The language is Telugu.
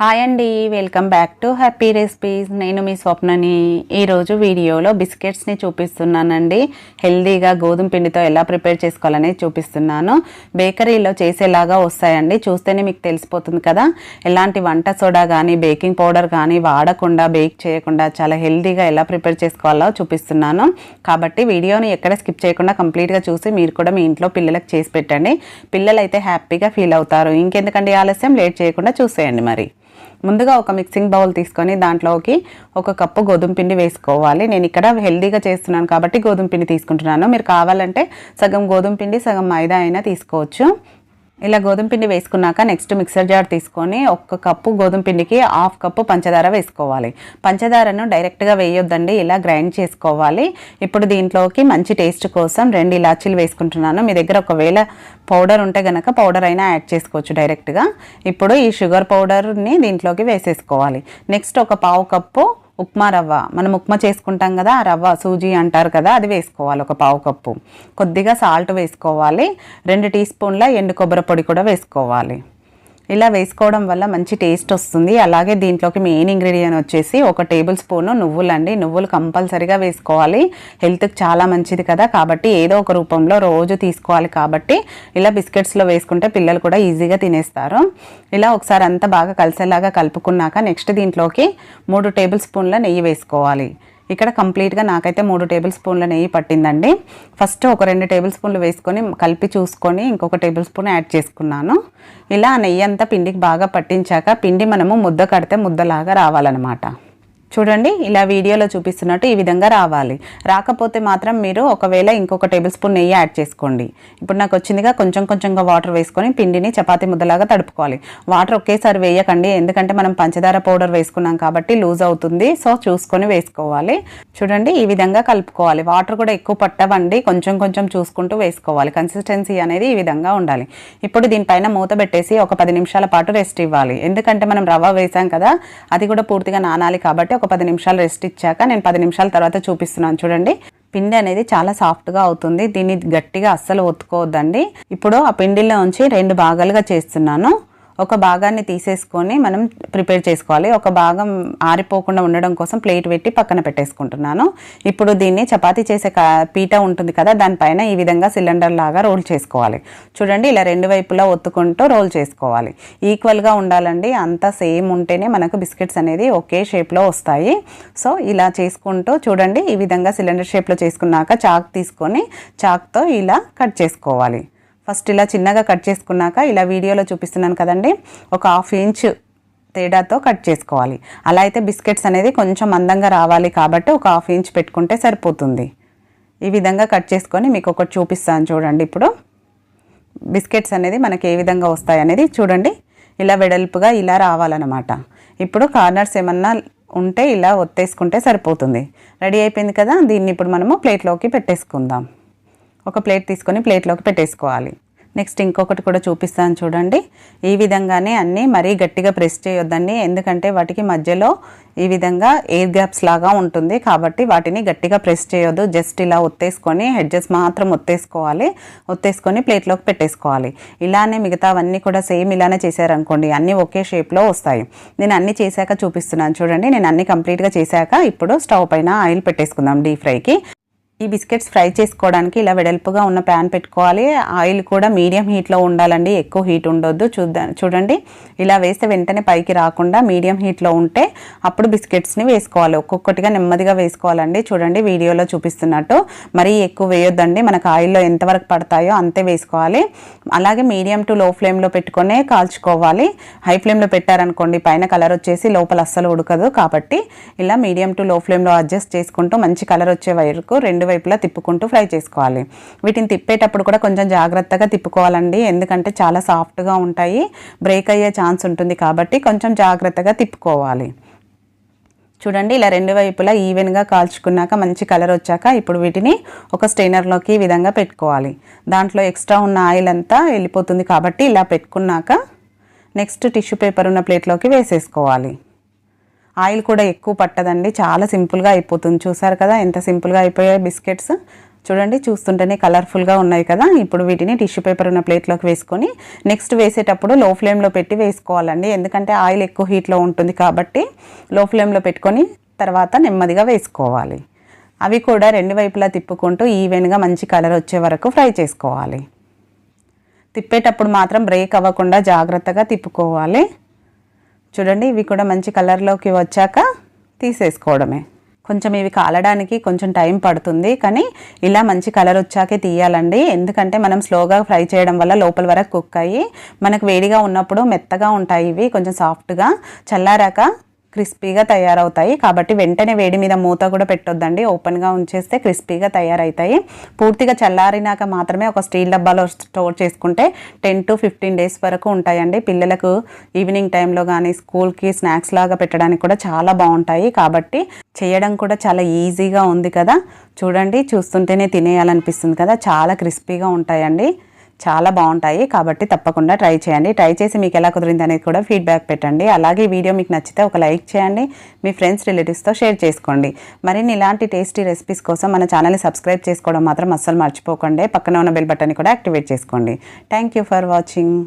హాయ్ అండి welcome back to happy recipes. నేను మీ స్వప్నని ఈరోజు వీడియోలో బిస్కెట్స్ని చూపిస్తున్నానండి. హెల్దీగా గోధుమ పిండితో ఎలా ప్రిపేర్ చేసుకోవాలని చూపిస్తున్నాను. బేకరీలో చేసేలాగా వస్తాయండి. చూస్తేనే మీకు తెలిసిపోతుంది కదా. ఎలాంటి వంట సోడా కానీ బేకింగ్ పౌడర్ కానీ వాడకుండా బేక్ చేయకుండా చాలా హెల్దీగా ఎలా ప్రిపేర్ చేసుకోవాలో చూపిస్తున్నాను. కాబట్టి వీడియోని ఎక్కడ స్కిప్ చేయకుండా కంప్లీట్గా చూసి మీరు కూడా మీ ఇంట్లో పిల్లలకు చేసి పెట్టండి. పిల్లలు అయితే హ్యాపీగా ఫీల్ అవుతారు. ఇంకెందుకండి ఆలస్యం? లేట్ చేయకుండా చూసేయండి మరి. ముందుగా ఒక మిక్సింగ్ బౌల్ తీసుకొని దాంట్లోకి ఒక కప్పు గోధుమ పిండి వేసుకోవాలి. నేను ఇక్కడ హెల్దీగా చేస్తున్నాను కాబట్టి గోధుమ పిండి తీసుకుంటున్నాను. మీరు కావాలంటే సగం గోధుమ పిండి సగం మైదా అయినా తీసుకోవచ్చు. ఇలా గోధుమ పిండి వేసుకున్నాక నెక్స్ట్ మిక్సర్ జార్ తీసుకొని ఒక్క కప్పు గోధుమ పిండికి హాఫ్ కప్పు పంచదార వేసుకోవాలి. పంచదారను డైరెక్ట్గా వేయొద్దండి ఇలా గ్రైండ్ చేసుకోవాలి. ఇప్పుడు దీంట్లోకి మంచి టేస్ట్ కోసం రెండు ఇలాచీలు వేసుకుంటున్నాను. మీ దగ్గర ఒకవేళ పౌడర్ ఉంటే గనక పౌడర్ అయినా యాడ్ చేసుకోవచ్చు డైరెక్ట్గా ఇప్పుడు ఈ షుగర్ పౌడర్ని దీంట్లోకి వేసేసుకోవాలి. నెక్స్ట్ ఒక పావు కప్పు ఉప్మా రవ్వ. మనం ఉప్మా చేసుకుంటాం కదా ఆ రవ్వ సూజీ అంటారు కదా అది వేసుకోవాలి ఒక పావు కప్పు. కొద్దిగా సాల్ట్ వేసుకోవాలి రెండు టీ స్పూన్ల ఎండు కొబ్బరి పొడి కూడా వేసుకోవాలి. ఇలా వేసుకోవడం వల్ల మంచి టేస్ట్ వస్తుంది. అలాగే దీంట్లోకి మెయిన్ ఇంగ్రీడియంట్ వచ్చేసి ఒక టేబుల్ స్పూను నువ్వులండి నువ్వులు కంపల్సరీగా వేసుకోవాలి. హెల్త్కి చాలా మంచిది కదా. కాబట్టి ఏదో ఒక రూపంలో రోజు తీసుకోవాలి కాబట్టి ఇలా బిస్కెట్స్లో వేసుకుంటే పిల్లలు కూడా ఈజీగా తినేస్తారు. ఇలా ఒకసారి అంతా బాగా కలిసేలాగా కలుపుకున్నాక నెక్స్ట్ దీంట్లోకి మూడు టేబుల్ స్పూన్ల నెయ్యి వేసుకోవాలి. ఇక్కడ కంప్లీట్గా నాకైతే మూడు టేబుల్ స్పూన్ల నెయ్యి పట్టిందండి. ఫస్ట్ ఒక రెండు టేబుల్ స్పూన్లు వేసుకొని కలిపి చూసుకొని ఇంకొక టేబుల్ స్పూన్ యాడ్ చేసుకున్నాను. ఇలా ఆ నెయ్యి అంతా పిండికి బాగా పట్టించాక పిండి మనము ముద్ద కడితే ముద్దలాగా రావాలన్నమాట. చూడండి ఇలా వీడియోలో చూపిస్తున్నట్టు ఈ విధంగా రావాలి. రాకపోతే మాత్రం మీరు ఒకవేళ ఇంకొక టేబుల్ స్పూన్ నెయ్యి యాడ్ చేసుకోండి. ఇప్పుడు నాకు వచ్చిందిగా కొంచెం కొంచెంగా వాటర్ వేసుకొని పిండిని చపాతి ముద్దలాగా తడుపుకోవాలి. వాటర్ ఒకేసారి వేయకండి ఎందుకంటే మనం పంచదార పౌడర్ వేసుకున్నాం కాబట్టి లూజ్ అవుతుంది. సో చూసుకొని వేసుకోవాలి. చూడండి ఈ విధంగా కలుపుకోవాలి. వాటర్ కూడా ఎక్కువ పట్టవండి కొంచెం కొంచెం చూసుకుంటూ వేసుకోవాలి. కన్సిస్టెన్సీ అనేది ఈ విధంగా ఉండాలి. ఇప్పుడు దీనిపైన మూత పెట్టేసి ఒక పది నిమిషాల పాటు రెస్ట్ ఇవ్వాలి. ఎందుకంటే మనం రవ్వ వేసాం కదా అది కూడా పూర్తిగా నానాలి కాబట్టి ఒక పది నిమిషాలు రెస్ట్ ఇచ్చాక నేను పది నిమిషాల తర్వాత చూపిస్తున్నాను చూడండి. పిండి అనేది చాలా సాఫ్ట్గా అవుతుంది. దీన్ని గట్టిగా అస్సలు ఒత్తుకోవద్దండి. ఇప్పుడు ఆ పిండిలో ఉంచి రెండు భాగాలుగా చేస్తున్నాను. ఒక భాగాన్ని తీసేసుకొని మనం ప్రిపేర్ చేసుకోవాలి. ఒక భాగం ఆరిపోకుండా ఉండడం కోసం ప్లేట్ పెట్టి పక్కన పెట్టేసుకుంటున్నాను. ఇప్పుడు దీన్ని చపాతీ చేసే పీట ఉంటుంది కదా దానిపైన ఈ విధంగా సిలిండర్ లాగా రోల్ చేసుకోవాలి. చూడండి ఇలా రెండు వైపులా ఒత్తుకుంటూ రోల్ చేసుకోవాలి. ఈక్వల్గా ఉండాలండి. అంతా సేమ్ ఉంటేనే మనకు బిస్కెట్స్ అనేది ఒకే షేప్లో వస్తాయి. సో ఇలా చేసుకుంటూ చూడండి ఈ విధంగా సిలిండర్ షేప్లో చేసుకున్నాక చాక్ తీసుకొని చాక్తో ఇలా కట్ చేసుకోవాలి. ఫస్ట్ ఇలా చిన్నగా కట్ చేసుకున్నాక ఇలా వీడియోలో చూపిస్తున్నాను కదండి. ఒక హాఫ్ ఇంచ్ తేడాతో కట్ చేసుకోవాలి. అలా అయితే బిస్కెట్స్ అనేది కొంచెం అందంగా రావాలి కాబట్టి ఒక హాఫ్ ఇంచ్ పెట్టుకుంటే సరిపోతుంది. ఈ విధంగా కట్ చేసుకొని మీకు ఒకటి చూపిస్తాను చూడండి ఇప్పుడు. బిస్కెట్స్ అనేది మనకి ఏ విధంగా వస్తాయి అనేది చూడండి. ఇలా వెడల్పుగా ఇలా రావాలన్నమాట. ఇప్పుడు కార్నర్స్ ఏమన్నా ఉంటే ఇలా ఒత్తేసుకుంటే సరిపోతుంది. రెడీ అయిపోయింది కదా? దీన్ని ఇప్పుడు మనము ప్లేట్లోకి పెట్టేసుకుందాం. ఒక ప్లేట్ తీసుకొని ప్లేట్లోకి పెట్టేసుకోవాలి. నెక్స్ట్ ఇంకొకటి కూడా చూపిస్తాను చూడండి. ఈ విధంగానే అన్నీ మరీ గట్టిగా ప్రెస్ చేయొద్దండి. ఎందుకంటే వాటికి మధ్యలో ఈ విధంగా ఎయిర్ గ్యాప్స్ లాగా ఉంటుంది కాబట్టి వాటిని గట్టిగా ప్రెస్ చేయొద్దు. జస్ట్ ఇలా ఒత్తేసుకొని హెడ్జెస్ మాత్రం ఒత్తేసుకోవాలి. ఒత్తేసుకొని ప్లేట్లోకి పెట్టేసుకోవాలి. ఇలానే మిగతావన్నీ కూడా సేమ్ ఇలానే చేశారనుకోండి అన్నీ ఒకే షేప్లో వస్తాయి. నేను అన్నీ చేశాక చూపిస్తున్నాను చూడండి. నేను అన్నీ కంప్లీట్గా చేశాక ఇప్పుడు స్టవ్ పైన ఆయిల్ పెట్టేసుకుందాం డీప్ ఫ్రైకి. ఈ బిస్కెట్స్ ఫ్రై చేసుకోవడానికి ఇలా వెడల్పుగా ఉన్న ప్యాన్ పెట్టుకోవాలి. ఆయిల్ కూడా మీడియం హీట్లో ఉండాలండి. ఎక్కువ హీట్ ఉండొద్దు. చూద్దా చూడండి. ఇలా వేస్తే వెంటనే పైకి రాకుండా మీడియం హీట్లో ఉంటే అప్పుడు బిస్కెట్స్ని వేసుకోవాలి. ఒక్కొక్కటిగా నెమ్మదిగా వేసుకోవాలండి. చూడండి వీడియోలో చూపిస్తున్నట్టు. మరీ ఎక్కువ వేయొద్దండి. మనకు ఆయిల్లో ఎంతవరకు పడతాయో అంతే వేసుకోవాలి. అలాగే మీడియం టు లో ఫ్లేమ్లో పెట్టుకునే కాల్చుకోవాలి. హై ఫ్లేమ్లో పెట్టారనుకోండి పైన కలర్ వచ్చేసి లోపల అస్సలు ఉడకదు కాబట్టి ఇలా మీడియం టు లో ఫ్లేమ్లో అడ్జస్ట్ చేసుకుంటూ మంచి కలర్ వచ్చే వరకు రెండు వైపులా తిప్పుకుంటూ ఫ్రై చేసుకోవాలి. వీటిని తిప్పేటప్పుడు కూడా కొంచెం జాగ్రత్తగా తిప్పుకోవాలండి. ఎందుకంటే చాలా సాఫ్ట్గా ఉంటాయి. బ్రేక్ అయ్యే ఛాన్స్ ఉంటుంది కాబట్టి కొంచెం జాగ్రత్తగా తిప్పుకోవాలి. చూడండి ఇలా రెండు వైపులా ఈవెన్గా కాల్చుకున్నాక మంచి కలర్ వచ్చాక ఇప్పుడు వీటిని ఒక స్టెయినర్లోకి ఈ విధంగా పెట్టుకోవాలి. దాంట్లో ఎక్స్ట్రా ఉన్న ఆయిల్ అంతా వెళ్ళిపోతుంది కాబట్టి ఇలా పెట్టుకున్నాక నెక్స్ట్ టిష్యూ పేపర్ ఉన్న ప్లేట్లోకి వేసేసుకోవాలి. ఆయిల్ కూడా ఎక్కువ పట్టదండి. చాలా సింపుల్గా అయిపోతుంది. చూసారు కదా ఎంత సింపుల్గా అయిపోయాయి బిస్కెట్స్. చూడండి చూస్తుంటేనే కలర్ఫుల్గా ఉన్నాయి కదా. ఇప్పుడు వీటిని టిష్యూ పేపర్ ఉన్న ప్లేట్లోకి వేసుకొని నెక్స్ట్ వేసేటప్పుడు లో ఫ్లేమ్లో పెట్టి వేసుకోవాలండి. ఎందుకంటే ఆయిల్ ఎక్కువ హీట్లో ఉంటుంది కాబట్టి లో ఫ్లేమ్లో పెట్టుకొని తర్వాత నెమ్మదిగా వేసుకోవాలి. అవి కూడా రెండు వైపులా తిప్పుకుంటూ ఈవెన్గా మంచి కలర్ వచ్చే వరకు ఫ్రై చేసుకోవాలి. తిప్పేటప్పుడు మాత్రం బ్రేక్ అవ్వకుండా జాగ్రత్తగా తిప్పుకోవాలి. చూడండి ఇవి కూడా మంచి కలర్లోకి వచ్చాక తీసేసుకోవడమే. కొంచెం ఇవి కాలడానికి కొంచెం టైం పడుతుంది కానీ ఇలా మంచి కలర్ వచ్చాకే తీయాలండి. ఎందుకంటే మనం స్లోగా ఫ్రై చేయడం వల్ల లోపల వరకు కుక్ అయ్యి మనకు వేడిగా ఉన్నప్పుడు మెత్తగా ఉంటాయి ఇవి కొంచెం సాఫ్ట్గా చల్లారాక క్రిస్పీగా తయారవుతాయి. కాబట్టి వెంటనే వేడి మీద మూత కూడా పెట్టొద్దండి. ఓపెన్గా ఉంచేస్తే క్రిస్పీగా తయారవుతాయి. పూర్తిగా చల్లారినాక మాత్రమే ఒక స్టీల్ డబ్బాలో స్టోర్ చేసుకుంటే టెన్ టు ఫిఫ్టీన్ డేస్ వరకు ఉంటాయండి. పిల్లలకు ఈవినింగ్ టైంలో కానీ స్కూల్కి స్నాక్స్ లాగా పెట్టడానికి కూడా చాలా బాగుంటాయి. కాబట్టి చేయడం కూడా చాలా ఈజీగా ఉంది కదా. చూడండి చూస్తుంటేనే తినేయాలనిపిస్తుంది కదా. చాలా క్రిస్పీగా ఉంటాయండి. చాలా బాగుంటాయి. కాబట్టి తప్పకుండా ట్రై చేయండి. ట్రై చేసి మీకు ఎలా కుదిరింది అనేది కూడా ఫీడ్బ్యాక్ పెట్టండి. అలాగే వీడియో మీకు నచ్చితే ఒక లైక్ చేయండి. మీ ఫ్రెండ్స్ రిలేటివ్స్తో షేర్ చేసుకోండి. మరిన్ని ఇలాంటి టేస్టీ రెసిపీస్ కోసం మన ఛానల్ని సబ్స్క్రైబ్ చేసుకోవడం మాత్రం అస్సలు మర్చిపోకండి. పక్కన ఉన్న బెల్ బటన్ని కూడా యాక్టివేట్ చేసుకోండి. Thank you for watching.